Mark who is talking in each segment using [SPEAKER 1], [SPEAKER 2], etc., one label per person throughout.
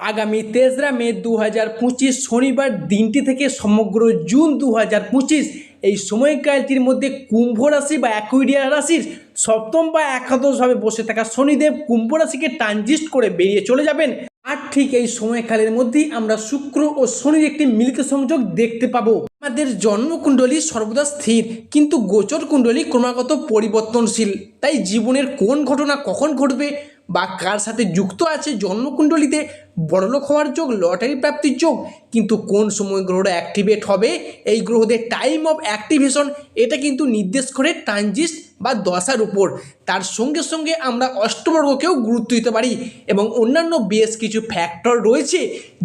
[SPEAKER 1] আগামী তেসরা মে দু হাজার পঁচিশ শনিবার দিনটি থেকে সমগ্র জুন দু হাজার পঁচিশ এই সময়কালটির মধ্যে কুম্ভ রাশি বা অ্যাকুইরিয়া রাশির সপ্তম বা একাদশভাবে বসে থাকা শনিদেব কুম্ভ রাশিকে ট্রানজিস্ট করে বেরিয়ে চলে যাবেন। আর ঠিক এই সময়কালের মধ্যেই আমরা শুক্র ও শনির একটি মিলিত সংযোগ দেখতে পাবো। আমাদের জন্মকুণ্ডলী সর্বদা স্থির, কিন্তু গোচর কুণ্ডলী ক্রমাগত পরিবর্তনশীল। তাই জীবনের কোন ঘটনা কখন ঘটবে বা কার সাথে যুক্ত আছে জন্মকুণ্ডলিতে, বড়লোক হওয়ার যোগ, লটারি প্রাপ্তির যোগ, কিন্তু কোন সময় গ্রহটা অ্যাক্টিভেট হবে, এই গ্রহদের টাইম অফ অ্যাক্টিভেশন এটা কিন্তু নির্দেশ করে ট্রানজিস্ট বা দশার উপর। তার সঙ্গে সঙ্গে আমরা অষ্টবর্গকেও গুরুত্ব দিতে পারি এবং অন্যান্য বেশ কিছু ফ্যাক্টর রয়েছে,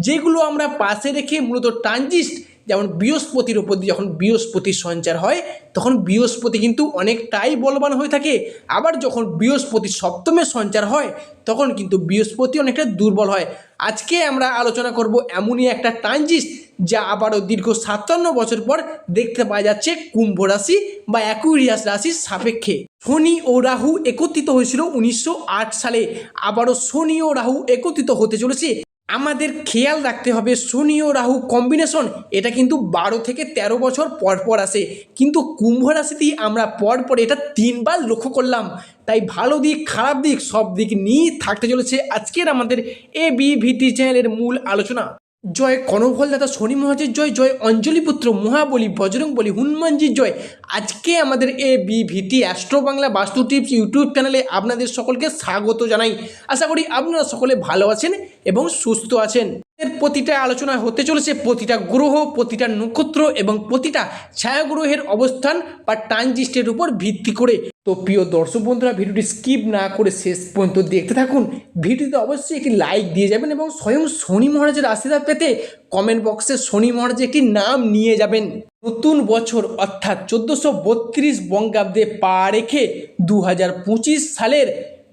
[SPEAKER 1] যেগুলো আমরা পাশে রেখে মূলত ট্রানজিস্ট যেমন বৃহস্পতির উপর দিয়ে যখন বৃহস্পতির সঞ্চার হয়, তখন বৃহস্পতি কিন্তু অনেকটাই বলবান হয়ে থাকে। আবার যখন বৃহস্পতি সপ্তমে সঞ্চার হয়, তখন কিন্তু বৃহস্পতি অনেকটা দুর্বল হয়। আজকে আমরা আলোচনা করব এমনই একটা ট্রানজিস্ট যা আবারও দীর্ঘ সাতান্ন বছর পর দেখতে পাওয়া যাচ্ছে কুম্ভ রাশি বা অ্যাকুইরিয়াস রাশির সাপেক্ষে। শনি ও রাহু একত্রিত হয়েছিল উনিশশো আট সালে। আবারও শনি ও রাহু একত্রিত হতে চলেছে। আমাদের খেয়াল রাখতে হবে শনি ও রাহু কম্বিনেশন এটা কিন্তু বারো থেকে ১৩ বছর পর পর আসে। কিন্তু কুম্ভ রাশিতেই আমরা পর পর এটা তিনবার লক্ষ্য করলাম। তাই ভালো দিক, খারাপ দিক সব দিক নিয়েই থাকতে চলেছে আজকের আমাদের এ বি ভিটি চ্যানেলের মূল আলোচনা। জয় কনভল দাদা, শনি মহারাজের জয় জয় অঞ্জলিপুত্র মহাবলী, বজরং বলি, হনুমানজির জয়। আজকে আমাদের A B VT astro Bangla Vastu tips YouTube চ্যানেলে আপনাদের সকলকে স্বাগত জানাই। আশা করি আপনারা সকলে ভালো আছেন এবং সুস্থ আছেন। এর প্রতিটা আলোচনা হতে চলেছে, প্রতিটা গ্রহ, প্রতিটা নক্ষত্র এবং প্রতিটা ছায়াগ্রহের অবস্থান বা ট্রানজিস্টের উপর ভিত্তি করে। তো প্রিয় দর্শক বন্ধুরা, ভিডিওটি স্কিপ না করে শেষ পর্যন্ত দেখতে থাকুন। ভিডিওতে অবশ্যই একটি লাইক দিয়ে যাবেন এবং স্বয়ং শনি মহারাজের আশীর্বাদ পেতে কমেন্ট বক্সে শনি মহারাজের একটি নাম নিয়ে যাবেন। নতুন বছর অর্থাৎ চোদ্দোশো বত্রিশ বঙ্গাব্দে পা রেখে দু হাজার পঁচিশ সালের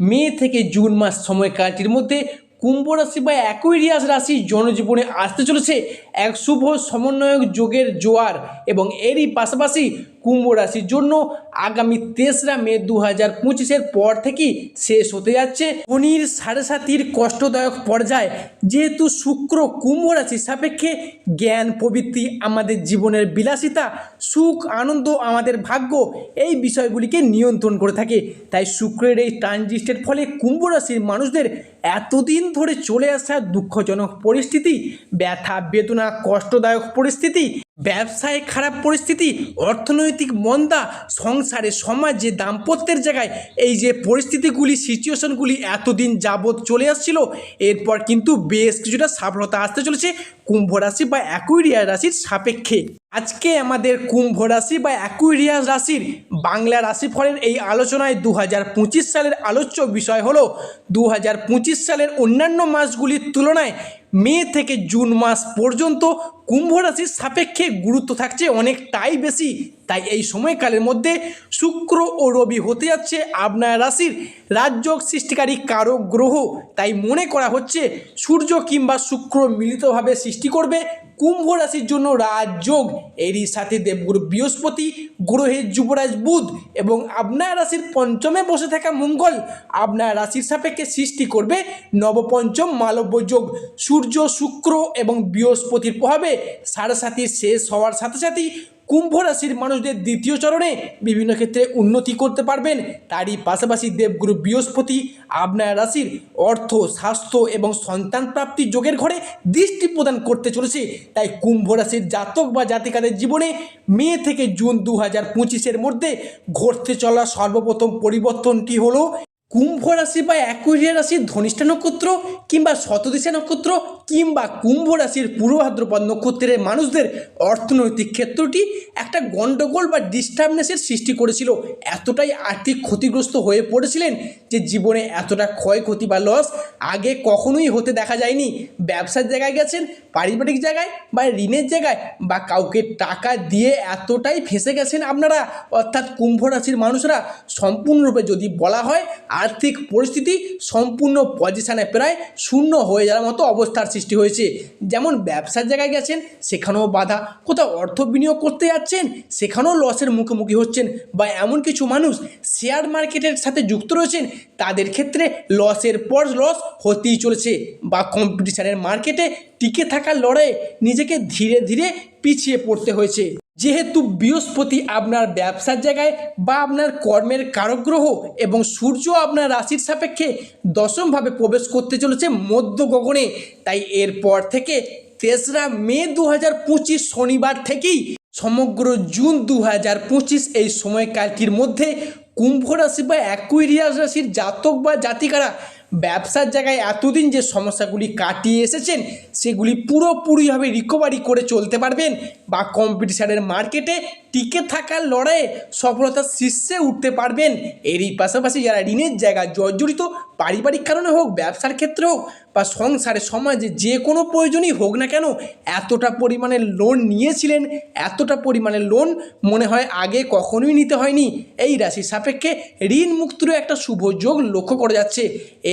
[SPEAKER 1] মে থেকে জুন মাস সময়কালটির মধ্যে কুম্ভ রাশি বা অ্যাকুইরিয়াস রাশি জনজীবনে আসতে চলেছে। এক শুভ সমন্বয়ক যোগের জোয়ার এবং এরই পাশাপাশি কুম্ভ রাশির জন্য আগামী তেসরা মে দু হাজার পঁচিশের পর থেকেই শেষ হতে যাচ্ছে। শনির সাড়ে সাতির কষ্টদায়ক পর্যায়, যেহেতু শুক্র কুম্ভ রাশির সাপেক্ষে জ্ঞান, প্রবৃত্তি আমাদের জীবনের বিলাসিতা, সুখ, আনন্দ আমাদের ভাগ্য, এই বিষয়গুলিকে নিয়ন্ত্রণ করে থাকে। তাই শুক্রের এই ট্রানজিস্টের ফলে কুম্ভ রাশির মানুষদের এতদিন ধরে চলে আসা দুঃখজনক পরিস্থিতি, ব্যথা, বেদনা কষ্টদায়ক পরিস্থিতি, ব্যবসায় খারাপ পরিস্থিতি, অর্থনৈতিক মন্দা, সংসারে সমাজে দাম্পত্যের জায়গায় এই যে পরিস্থিতিগুলি সিচুয়েশনগুলি এতদিন যাবৎ চলে আসছিল, এরপর কিন্তু বেশ কিছুটা সফলতা আসতে চলেছে কুম্ভ রাশি বা অ্যাকুইরিয়া রাশির সাপেক্ষে। আজকে আমাদের কুম্ভ রাশি বা অ্যাকুইরিয়া রাশির বাংলা রাশিফলের এই আলোচনায় দু হাজার পঁচিশ সালের আলোচ্য বিষয় হলো দু হাজার পঁচিশ সালের অন্যান্য মাসগুলির তুলনায় মে থেকে জুন মাস পর্যন্ত কুম্ভ রাশির সাপেক্ষে গুরুত্ব থাকছে অনেকটাই বেশি। তাই এই সময়কালের মধ্যে শুক্র ও রবি হতে যাচ্ছে আপনার রাশির রাজযোগ সৃষ্টিকারী কারক গ্রহ। তাই মনে করা হচ্ছে সূর্য কিংবা শুক্র মিলিতভাবে সৃষ্টি করবে কুম্ভ রাশির জন্য রাজযোগ। এরই সাথে দেবগুরু বৃহস্পতি গ্রহের যুবরাজ বুধ এবং আপনার রাশির পঞ্চমে বসে থাকা মঙ্গল আপনার রাশির সাপেক্ষে সৃষ্টি করবে নবপঞ্চম মালব্য যোগ। সূর্য, শুক্র এবং বৃহস্পতির প্রভাবে সাড়ে শেষ হওয়ার সাথে সাথেই কুম্ভ রাশির মানুষদের দ্বিতীয় চরণে বিভিন্ন ক্ষেত্রে উন্নতি করতে পারবেন। তারই পাশাপাশি দেবগুরু বৃহস্পতি আপনার রাশির অর্থ, স্বাস্থ্য এবং সন্তান প্রাপ্তি যোগের ঘরে দৃষ্টি প্রদান করতে চলেছে। তাই কুম্ভ রাশির জাতক বা জাতিকাদের জীবনে মে থেকে জুন দু হাজার মধ্যে ঘটতে চলা সর্বপ্রথম পরিবর্তনটি হলো কুম্ভ রাশি বা অ্যাকুইরিয়া রাশির ধনিষ্ঠা নক্ষত্র কিংবা শতদিশা নক্ষত্র কিংবা কুম্ভ রাশির পূর্ব ভাদ্রপদ নক্ষত্রের মানুষদের অর্থনৈতিক ক্ষেত্রটি একটা গণ্ডগোল বা ডিস্টার্বনেসের সৃষ্টি করেছিল। এতটাই আর্থিক ক্ষতিগ্রস্ত হয়ে পড়েছিলেন যে জীবনে এতটা ক্ষয়ক্ষতি বা লস আগে কখনোই হতে দেখা যায়নি। ব্যবসার জায়গায় গেছেন, পারিবারিক জায়গায় বা ঋণের জায়গায় বা কাউকে টাকা দিয়ে এতটাই ফেসে গেছেন আপনারা। অর্থাৎ কুম্ভ রাশির মানুষরা সম্পূর্ণরূপে যদি বলা হয় আর্থিক পরিস্থিতি সম্পূর্ণ পজিশানে প্রায় শূন্য হয়ে যাওয়ার মতো অবস্থার সৃষ্টি হয়েছে। যেমন ব্যবসার জায়গায় গেছেন, সেখানেও বাধা। কোথাও অর্থ বিনিয়োগ করতে যাচ্ছেন, সেখানেও লসের মুখোমুখি হচ্ছেন বা এমন কিছু মানুষ শেয়ার মার্কেটের সাথে যুক্ত রয়েছেন, তাদের ক্ষেত্রে লসের পর লস হতেই চলেছে বা কম্পিটিশানের মার্কেটে টিকে থাকার লড়াইয়ে নিজেকে ধীরে ধীরে পিছিয়ে পড়তে হয়েছে। যেহেতু বৃহস্পতি আপনার ব্যবসার জায়গায় বা আপনার কর্মের কারগ্রহ এবং সূর্য আপনার রাশির সাপেক্ষে দশমভাবে প্রবেশ করতে চলেছে মধ্য গগনে, তাই এরপর থেকে তেসরা মে দু হাজার পঁচিশ শনিবার থেকেই সমগ্র জুন দু হাজার পঁচিশ এই সময়কালটির মধ্যে কুম্ভ রাশি বা অ্যাকুইরিয়াস রাশির জাতক বা জাতিকারা ব্যবসার জায়গায় এতদিন যে সমস্যাগুলি কাটিয়ে এসেছেন, সেগুলি পুরোপুরিভাবে রিকভারি করে চলতে পারবেন বা কম্পিটিশানের মার্কেটে টিকে থাকার লড়াইয়ে সফলতার শীর্ষে উঠতে পারবেন। এরই পাশাপাশি যারা ঋণের জায়গা জর্জরিত, পারিবারিক কারণে হোক, ব্যবসার ক্ষেত্রে হোক বা সংসারে, সমাজে যে কোনো প্রয়োজনই হোক না কেন, এতটা পরিমাণে লোন নিয়েছিলেন, এতটা পরিমাণে লোন মনে হয় আগে কখনোই নিতে হয়নি। এই রাশির সাপেক্ষে ঋণ মুক্তির একটা শুভ যোগ লক্ষ্য করা যাচ্ছে।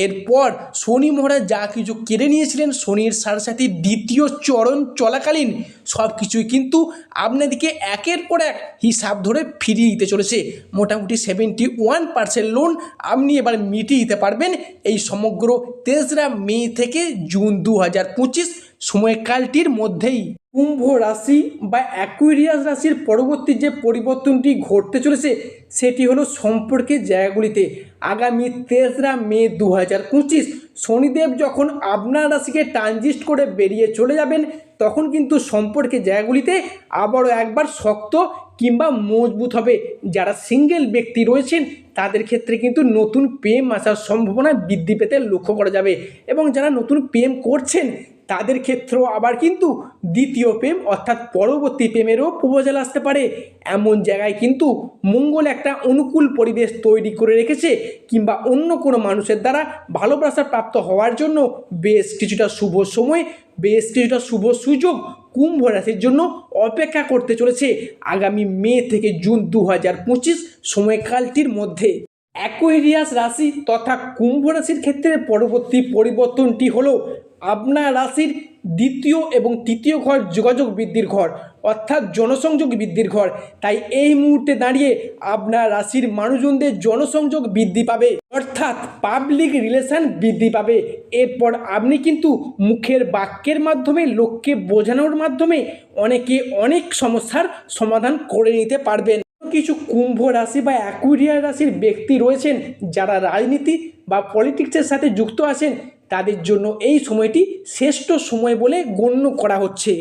[SPEAKER 1] এরপর শনি মহারাজ যা কিছু কেড়ে নিয়েছিলেন, শনির সাথে দ্বিতীয় চরণ চলাকালীন সব কিছুই কিন্তু আপনাদেরকে একের পর হিসাব ধরে ফিরিয়ে দিতে চলেছে। মোটামুটি সেভেন্টি ওয়ান পার্সেন্ট লোন আপনি এবার মিটিয়ে দিতে পারবেন এই সমগ্র তেসরা মে থেকে জুন দু হাজার পঁচিশ সময়কালটির মধ্যেই। কুম্ভ রাশি বা অ্যাকুইরিয়াস রাশির পরবর্তী যে পরিবর্তনটি ঘটতে চলেছে, সেটি হলো সম্পর্কের জায়গাগুলিতে। আগামী তেসরা মে দু হাজার পঁচিশ শনিদেব যখন আপনার রাশিকে ট্রানজিস্ট করে বেরিয়ে চলে যাবেন তখন কিন্তু সম্পর্কের জায়গাগুলিতে আবারও একবার শক্ত কিংবা মজবুত হবে। যারা সিঙ্গেল ব্যক্তি রয়েছেন, তাদের ক্ষেত্রে কিন্তু নতুন প্রেম আসার সম্ভাবনা বৃদ্ধি পেতে লক্ষ্য করা যাবে। এবং যারা নতুন প্রেম করছেন তাদের ক্ষেত্রেও আবার কিন্তু দ্বিতীয় প্রেম অর্থাৎ পরবর্তী প্রেমেরও প্রপোজাল আসতে পারে। এমন জায়গায় কিন্তু মঙ্গল একটা অনুকূল পরিবেশ তৈরি করে রেখেছে কিংবা অন্য কোনো মানুষের দ্বারা ভালোবাসা প্রাপ্ত হওয়ার জন্য বেশ কিছুটা শুভ সময়, বেশ কিছুটা শুভ সুযোগ কুম্ভ রাশির জন্য অপেক্ষা করতে চলেছে আগামী মে থেকে জুন দু হাজার পঁচিশ সময়কালটির মধ্যে। অ্যাকোয়েরিয়াস রাশি তথা কুম্ভ রাশির ক্ষেত্রে পরবর্তী পরিবর্তনটি হলো আপনার রাশির দ্বিতীয় এবং তৃতীয় ঘর যোগাযোগ বৃদ্ধির ঘর, অর্থাৎ জনসংযোগ বৃদ্ধির ঘর। তাই এই মুহূর্তে দাঁড়িয়ে আপনার রাশির মানুষজনদের জনসংযোগ বৃদ্ধি পাবে, অর্থাৎ পাবলিক রিলেশন বৃদ্ধি পাবে। এরপর আপনি কিন্তু মুখের বাক্যের মাধ্যমে, লোককে বোঝানোর মাধ্যমে অনেকে অনেক সমস্যার সমাধান করে নিতে পারবেন। কিছু কুম্ভ রাশি বা অ্যাকুরিয়া রাশির ব্যক্তি রয়েছেন, যারা রাজনীতি বা পলিটিক্সের সাথে যুক্ত আছেন। তাদের জন্য এই সময়টি শ্রেষ্ঠ সময় বলে গণ্য করা হচ্ছে।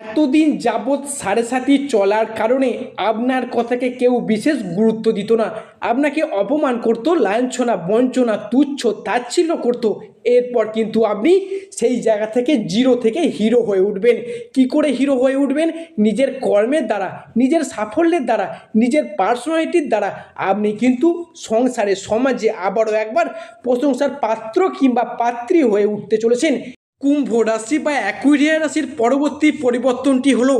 [SPEAKER 1] এতদিন যাবৎ সাড়ে সাথী চলার কারণে আপনার কথাকে কেউ বিশেষ গুরুত্ব দিত না। আপনাকে অপমান করতো, লাঞ্ছনা, বঞ্চনা, তুচ্ছ, তাচ্ছিল্য করতো। এরপর কিন্তু আপনি সেই জায়গা থেকে জিরো থেকে হিরো হয়ে উঠবেন। কি করে হিরো হয়ে উঠবেন? নিজের কর্মের দ্বারা, নিজের সাফল্যের দ্বারা, নিজের পার্সোনালিটির দ্বারা। আপনি কিন্তু সংসারে, সমাজে আবারও একবার প্রশংসার পাত্র কিংবা পাত্রী হয়ে উঠতে চলেছেন। কুম্ভ রাশি বা অ্যাকুইরিয়া রাশির পরবর্তী পরিবর্তনটি হলো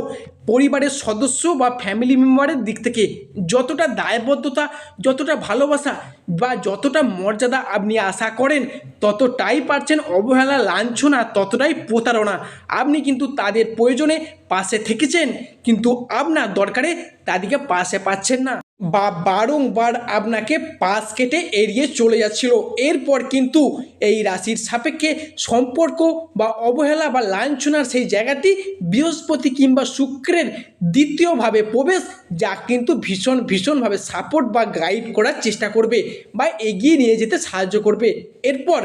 [SPEAKER 1] পরিবারের সদস্য বা ফ্যামিলি মেম্বারের দিক থেকে যতটা দায়বদ্ধতা, যতটা ভালোবাসা বা যতটা মর্যাদা আপনি আশা করেন, ততটাই পারছেন অবহেলা, লাঞ্ছনা, ততটাই প্রতারণা। আপনি কিন্তু তাদের প্রয়োজনে পাশে থেকেছেন, কিন্তু আপনার দরকারে তাদেরকে পাশে পাচ্ছেন না। বা বারংবার আপনাকে পাশ কেটে এড়িয়ে চলে যাচ্ছিল। এরপর কিন্তু এই রাশির সাপেক্ষে সম্পর্ক বা অবহেলা বা লাঞ্ছনার সেই জায়গাটি বৃহস্পতি কিংবা শুক্রের দ্বিতীয়ভাবে প্রবেশ, যা কিন্তু ভীষণ, ভীষণভাবে সাপোর্ট বা গাইড করার চেষ্টা করবে বা এগিয়ে নিয়ে যেতে সাহায্য করবে। এরপর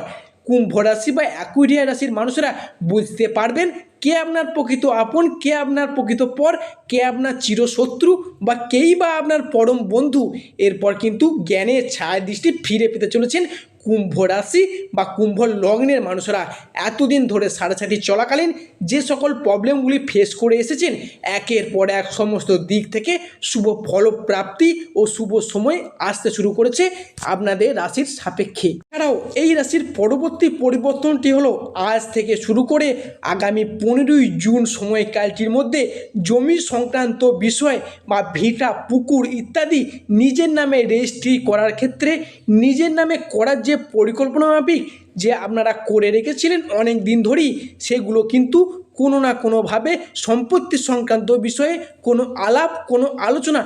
[SPEAKER 1] কুম্ভ রাশি বা অ্যাকুইরিয়া রাশির মানুষেরা বুঝতে পারবেন কে আপনার প্রকৃত আপন, কে আপনার প্রকৃত পর, কে আপনার চিরশত্রু বা কেই বা আপনার পরম বন্ধু। এরপর কিন্তু জ্ঞানের ছায়া দৃষ্টি ফিরে পেতে চলেছেন কুম্ভ রাশি বা কুম্ভ লগ্নের মানুষরা এতদিন ধরে সাড়ে চলাকালীন যে সকল প্রবলেমগুলি ফেস করে এসেছেন, একের পর এক সমস্ত দিক থেকে শুভ ফলপ্রাপ্তি ও শুভ সময় আসতে শুরু করেছে আপনাদের রাশির সাপেক্ষে। এছাড়াও এই রাশির পরবর্তী পরিবর্তনটি হলো আজ থেকে শুরু করে আগামী পনেরোই জুন সময়কালটির মধ্যে জমি সংক্রান্ত বিষয় বা ভিটা, পুকুর ইত্যাদি নিজের নামে রেজিস্ট্রি করার ক্ষেত্রে নিজের নামে করার যে যে পরিকল্পনা মাফিক যে আপনারা করে রেখেছিলেন অনেক দিন ধরেই, সেগুলো কিন্তু কোনো না কোনোভাবে সম্পত্তি সংক্রান্ত বিষয়ে কোনো আলাপ, কোনো আলোচনা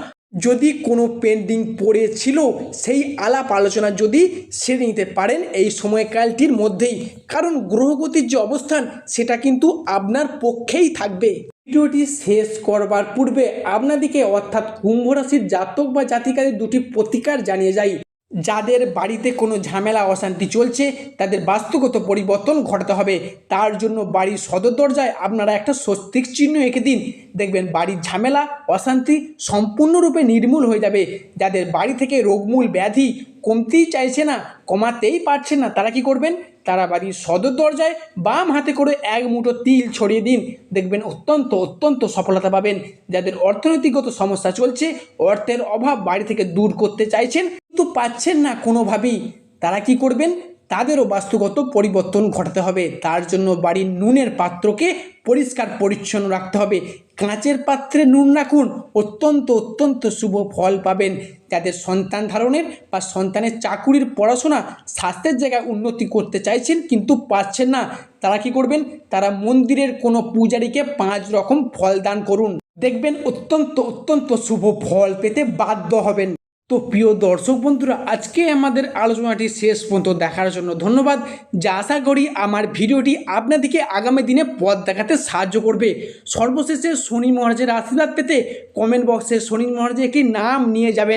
[SPEAKER 1] যদি কোনো পেন্ডিং পড়েছিল, সেই আলাপ আলোচনা যদি সেরে নিতে পারেন এই সময়কালটির মধ্যেই। কারণ গ্রহগতির যে অবস্থান, সেটা কিন্তু আপনার পক্ষেই থাকবে। ভিডিওটি শেষ করবার পূর্বে আপনাদিকে অর্থাৎ কুম্ভ রাশির জাতক বা জাতিকাদের দুটি প্রতিকার জানিয়ে যাই। যাদের বাড়িতে কোনো ঝামেলা, অশান্তি চলছে, তাদের বাস্তুগত পরিবর্তন ঘটাতে হবে। তার জন্য বাড়ির সদর দরজায় আপনারা একটা স্বস্তিক চিহ্ন এঁকে দিন। দেখবেন বাড়ির ঝামেলা, অশান্তি সম্পূর্ণরূপে নির্মূল হয়ে যাবে। যাদের বাড়ি থেকে রোগমূল ব্যাধি কমতেই চাইছে না, কমাতেই পারছে না, তারা কি করবেন? তারা বাড়ির সদর দরজায় বাম হাতে করে এক মুঠো তিল ছড়িয়ে দিন। দেখবেন অত্যন্ত অত্যন্ত সফলতা পাবেন। যাদের অর্থনৈতিকগত সমস্যা চলছে, অর্থের অভাব বাড়ি থেকে দূর করতে চাইছেন কিন্তু পাচ্ছেন না কোনোভাবেই। তারা কি করবেন? তাদেরও বাস্তুগত পরিবর্তন ঘটাতে হবে। তার জন্য বাড়ির নুনের পাত্রকে পরিষ্কার পরিচ্ছন্ন রাখতে হবে। কাঁচের পাত্রে নুন রাখুন। অত্যন্ত অত্যন্ত শুভ ফল পাবেন। যাদের সন্তান ধারণের বা সন্তানের চাকুরির পড়াশোনা স্বাস্থ্যের জায়গায় উন্নতি করতে চাইছেন কিন্তু পাচ্ছেন না, তারা কি করবেন? তারা মন্দিরের কোনো পূজারীকে পাঁচ রকম ফল দান করুন। দেখবেন অত্যন্ত অত্যন্ত শুভ ফল পেতে বাধ্য হবেন। তো প্রিয় দর্শক বন্ধুরা, আজকে আমাদের আলোচনাটি শেষ পর্যন্ত দেখার জন্য ধন্যবাদ। যা আশা করি আমার ভিডিওটি আপনাদেরকে আগামী দিনে পথ দেখাতে সাহায্য করবে। সর্বশেষে শনি মহারাজের আশীর্বাদ পেতে কমেন্ট বক্সে শনি মহারাজের একটি নাম নিয়ে যাবেন।